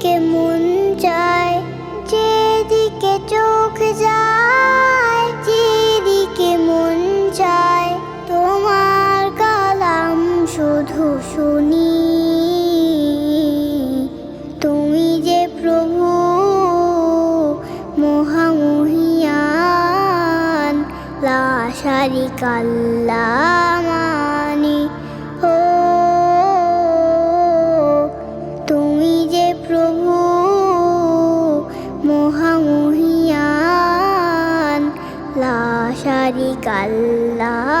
দিকে মন যায় যেদিকে চোখ যায়, যেদিকে মন যায় তোমার কালাম শুধু শুনি। তুমি যে প্রভু মহামহিয়ান লাশারি কাল্লা মহিয়ান লা শারিকাল্লাহ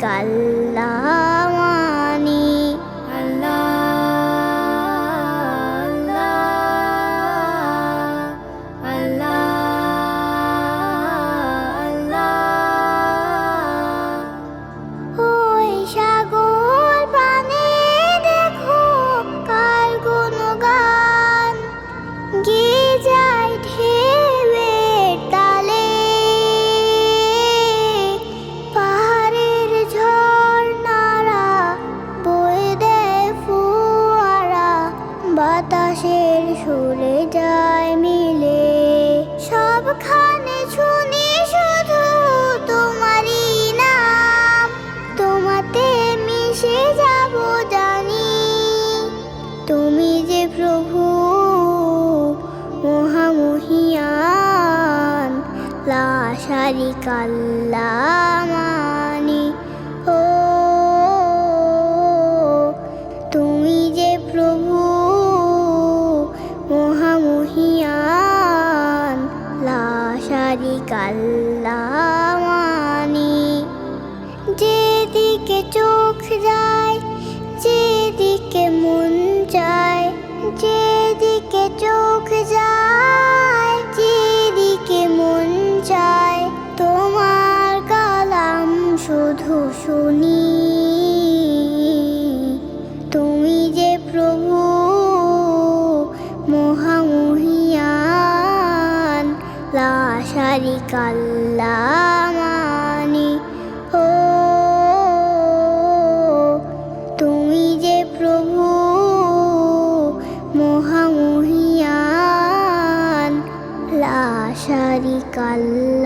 Michael. আশারি কাল্লামানি ও তুমি যে প্রভু মহামহিয়ান লাশারি কাল্লামানি যেদিকে চোখ যায় যেদিকে মন শুধু শুনি। তুমি যে প্রভু, মহামহিয়ান, লাশারি কাল্লামানি ও, তুমি যে প্রভু, মহামহিয়ান, লাশারি কাল্লা